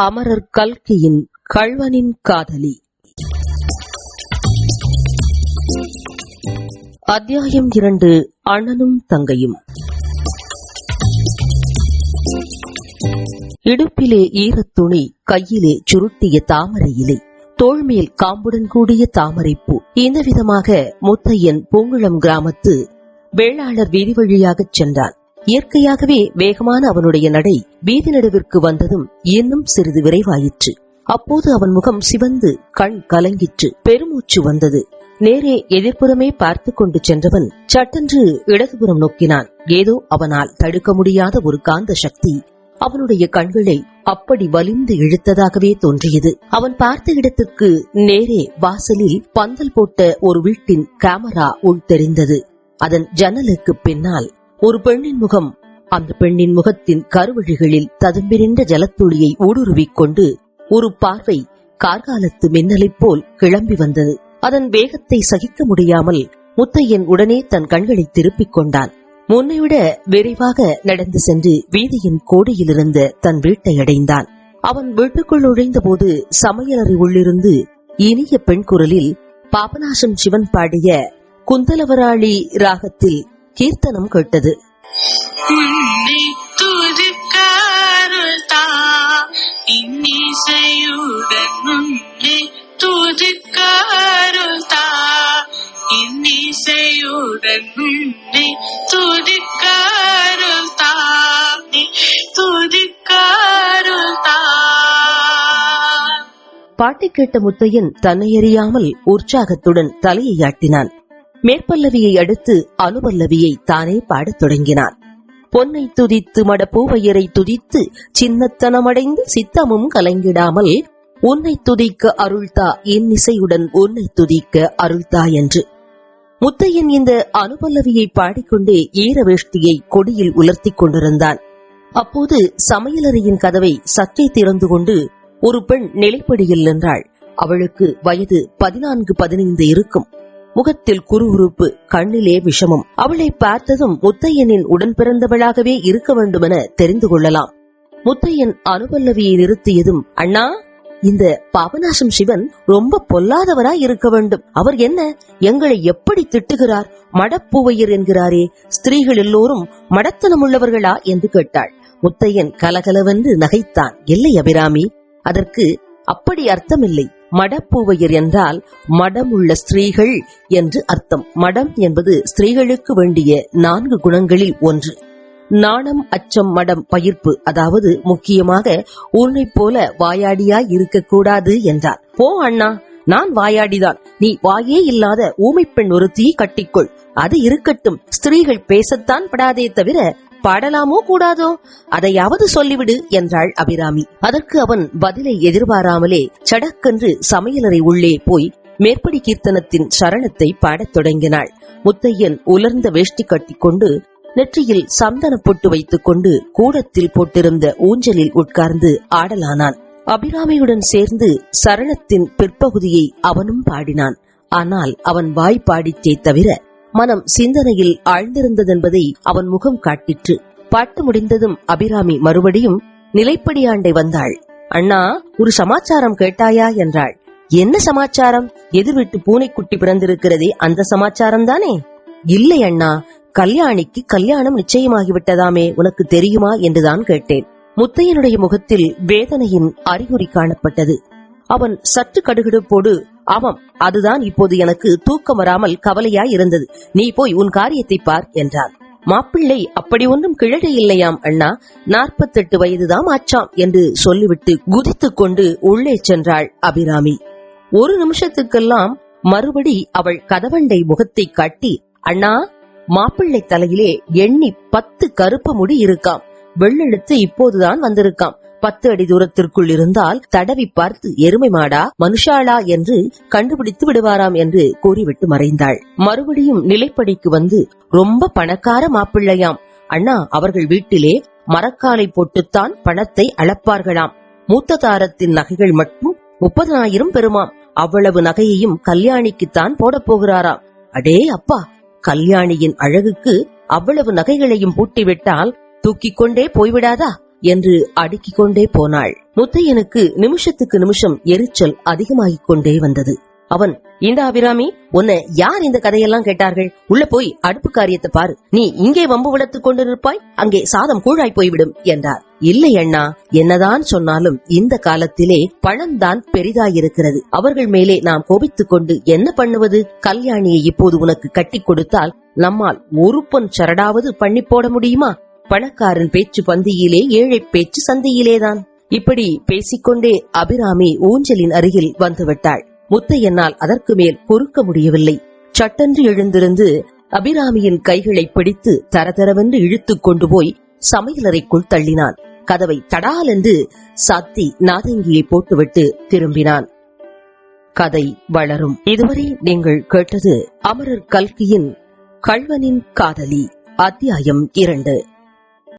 அமரர் கல்கியின் கள்வனின் காதலி. அத்தியாயம் இரண்டு அண்ணனும் தங்கையும். இடுப்பிலே ஈரத் துணி கையிலே சுருட்டிய தாமரை இலை தோள்மேல் காம்புடன் கூடிய தாமரைப்பூ. இந்த விதமாக முத்தையன் பூங்குளம் கிராமத்து வேளாளர் வீதி வழியாகச் சென்றான். இயற்கையாகவே வேகமான அவனுடைய நடை வீதி நடுவிற்கு வந்ததும் இன்னும் சிறிது விரைவாயிற்று. அப்போது அவன் முகம் சிவந்து கண் கலங்கிற்று. பெருமூச்சு வந்தது. நேரே எதிர்ப்புறமே பார்த்து கொண்டு சென்றவன் சட்டென்று இடதுபுறம் நோக்கினான். ஏதோ அவனால் தடுக்க முடியாத ஒரு காந்த சக்தி. அவனுடைய கண்களை அப்படி வலிந்து இழுத்ததாகவே தோன்றியது. அவன் பார்த்த இடத்துக்கு நேரே வாசலில் பந்தல் போட்ட ஒரு வீட்டின் கேமரா உள் தெரிந்தது. அதன் ஜன்னலுக்கு பின்னால் ஒரு பெண்ணின் முகம் அந்த பெண்ணின் முகத்தின் கருவழிகளில் ததும்பிரிந்த ஜலத்துளியை ஊடுருவிக் கொண்டு ஒரு பார்வை கார்காலத்து மின்னலைப் போல் கிளம்பி வந்தது. அதன் வேகத்தை சகிக்க முடியாமல் முத்தையன் உடனே தன் கண்களை திருப்பிக் கொண்டான். முன்னைவிட விரைவாக நடந்து சென்று வீதியின் கோடியிலிருந்த தன் வீட்டை அடைந்தான். அவன் வீட்டுக்குள் நுழைந்தபோது சமையலறை உள்ளிருந்து இனிய பெண் குரலில் பாபநாசம் சிவன் பாடிய குந்தலவராளி ராகத்தில் கீர்த்தனம் கேட்டது. பாட்டை கேட்ட முத்தையன் தன்னையறியாமல் உற்சாகத்துடன் தலையை ஆட்டினான். மேற்பல்லவியை அடுத்து அனுபல்லவியை தானே பாடத் தொடங்கினான் பொன்னை துதித்து மட பூவையரை துதித்து சின்னத்தனமடைந்து சித்தமும் கலங்கிடாமல் உன்னை துதிக்க அருள்தா இன்னிசையுடன் உன்னை துதிக்க அருள்தா என்று. முத்தையன் இந்த அனுபல்லவியை பாடிக்கொண்டே ஈர வேஷ்டியை கொடியில் உலர்த்திக் கொண்டிருந்தான். அப்போது சமையலறையின் கதவை சற்றே திறந்து கொண்டு ஒரு பெண் நிலைப்படியில் நின்றாள். அவளுக்கு வயது பதினான்கு பதினைந்து இருக்கும். முகத்தில் குறுகுறுப்பு கண்ணிலே விஷமம். அவளை பார்த்ததும் முத்தையனின் உடன் பிறந்தவளாகவே இருக்க வேண்டுமென தெரிந்து கொள்ளலாம். முத்தையன் அனுபல்லவியை நிறுத்தியதும் அண்ணா இந்த பாபநாசம் சிவன் ரொம்ப பொல்லாதவரா இருக்க வேண்டும். அவர் என்ன? எங்களை எப்படி திட்டுகிறார்? மடப்பூவையர் என்கிறாரே. ஸ்திரீகள் எல்லோரும் மடத்தனம் உள்ளவர்களா? என்று கேட்டாள். முத்தையன் கலகலவென்று நகைத்தான். இல்லை அபிராமி அதற்கு அப்படி அர்த்தமில்லை. மடப்பூவையர் என்றால் மடம் உள்ள ஸ்திரீகள் என்று அர்த்தம். மடம் என்பது ஸ்திரீகளுக்கு வேண்டிய நான்கு குணங்களில் ஒன்று. நாணம் அச்சம் மடம் பயிர்ப்பு அதாவது முக்கியமாக உன்னைப் போல வாயாடியாய் இருக்கக்கூடாது என்றார். போ அண்ணா நான் வாயாடிதான். நீ வாயே இல்லாத ஊமைப் பெண் ஒருத்தியை கட்டிக்கொள். அது இருக்கட்டும். ஸ்திரீகள் பேசத்தான் படாதே தவிர பாடலாமோ கூடாதோ? அதையாவது சொல்லிவிடு என்றாள் அபிராமி. அதற்கு அவன் பதிலை எதிர்பாராமலே சடக்கென்று சமையலறை உள்ளே போய் மேற்படி கீர்த்தனத்தின் சரணத்தை பாடத் தொடங்கினாள். முத்தையன் உலர்ந்த வேஷ்டி கட்டிக்கொண்டு நெற்றியில் சந்தன பொட்டு வைத்துக் கொண்டு கூடத்தில் போட்டிருந்த ஊஞ்சலில் உட்கார்ந்து ஆடலானான். அபிராமியுடன் சேர்ந்து சரணத்தின் பிற்பகுதியை அவனும் பாடினான். ஆனால் அவன் வாய் பாடிச்சே தவிர மனம் சிந்தனையில் ஆழ்ந்திருந்ததென்பதை அவன் முகம் காட்டிற்று. பாட்டு முடிந்ததும் அபிராமி மறுபடியும் நிலைப்படியாண்டை வந்தாள். அண்ணா ஒரு சமாச்சாரம் கேட்டாயா? என்றாள். என்ன சமாச்சாரம்? எதிர் வீட்டு பூனைக்குட்டி பிறந்திருக்கிறதே அந்த சமாச்சாரம் தானே இல்லை அண்ணா கல்யாணிக்கு கல்யாணம் நிச்சயமாகிவிட்டதாமே உனக்கு தெரியுமா? என்றுதான் கேட்டேன். முத்தையனுடைய முகத்தில் வேதனையின் அறிகுறி காணப்பட்டது. அவன் சற்று கடுகிடுப்போடு ஆமாம் அதுதான் இப்போது எனக்கு தூக்கம் வராமல் கவலையாய் இருந்தது. நீ போய் உன் காரியத்தை பார் என்றான். மாப்பிள்ளை அப்படி ஒன்றும் கிழடை இல்லையாம் அண்ணா. நாற்பத்தெட்டு வயதுதான் ஆச்சாம் என்று சொல்லிவிட்டு குதித்துக் கொண்டு உள்ளே சென்றாள் அபிராமி. ஒரு நிமிஷத்துக்கெல்லாம் மறுபடி அவள் கதவண்டை முகத்தை காட்டி அண்ணா மாப்பிள்ளை தலையிலே எண்ணி பத்து கருப்பு முடி இருக்காம். வெள்ளெழுத்து இப்போதுதான் வந்திருக்காம். பத்து அடி தூரத்திற்குள் இருந்தால் தடவி பார்த்து எருமை மாடா மனுஷாளா என்று கண்டுபிடித்து விடுவாராம் என்று கூறிவிட்டு மறைந்தாள். மறுபடியும் நிலைப்படிக்கு வந்து ரொம்ப பணக்கார மாப்பிள்ளையாம். அண்ணா அவர்கள் வீட்டிலே மரக்காலை போட்டுத்தான் பணத்தை அளப்பார்களாம். மூத்த தாரத்தின் நகைகள் மட்டும் முப்பதனாயிரம் பெறுமாம். அவ்வளவு நகையையும் கல்யாணிக்குத்தான் போடப் போகிறாராம். அடே அப்பா கல்யாணியின் அழகுக்கு அவ்வளவு நகைகளையும் பூட்டிவிட்டால் தூக்கிக் கொண்டே போய்விடாதா? என்று அடுக்கிக் கொண்டே போனாள். முத்தையனுக்கு நிமிஷத்துக்கு நிமிஷம் எரிச்சல் அதிகமாகிக் கொண்டே வந்தது. அவன் இந்த அபிராமி உன்னை யார் இந்த கதையெல்லாம் கேட்டார்கள்? உள்ள போய் அடுப்பு காரியத்தை பாரு. நீ இங்கே வம்பு வளர்த்துக் கொண்டிருப்பாய் அங்கே சாதம் கூழாய் போய்விடும் என்றார். இல்லை அண்ணா என்னதான் சொன்னாலும் இந்த காலத்திலே பணம்தான் பெரிதாயிருக்கிறது. அவர்கள் மேலே நாம் கோபித்துக் கொண்டு என்ன பண்ணுவது? கல்யாணியை இப்போது உனக்கு கட்டிக் கொடுத்தால் நம்மால் ஒரு பொன் சரடாவது பண்ணி போட முடியுமா? பணக்காரன் பேச்சு பந்தியிலே ஏழை பேச்சு சந்தியிலேதான். இப்படி பேசிக்கொண்டே அபிராமி ஊஞ்சலின் அருகில் வந்துவிட்டாள். முத்தையனால் அதற்கு மேல் பொறுக்க முடியவில்லை. சட்டென்று எழுந்திருந்து அபிராமியின் கைகளை பிடித்து தரதரவென்று இழுத்துக் கொண்டு போய் சமையலறைக்குள் தள்ளினான். கதவை தடால் என்று சாத்தி நாதங்கியை போட்டுவிட்டு திரும்பினான். கதை வளரும். இதுவரை நீங்கள் கேட்டது அமரர் கல்கியின் கள்வனின் காதலி அத்தியாயம் இரண்டு.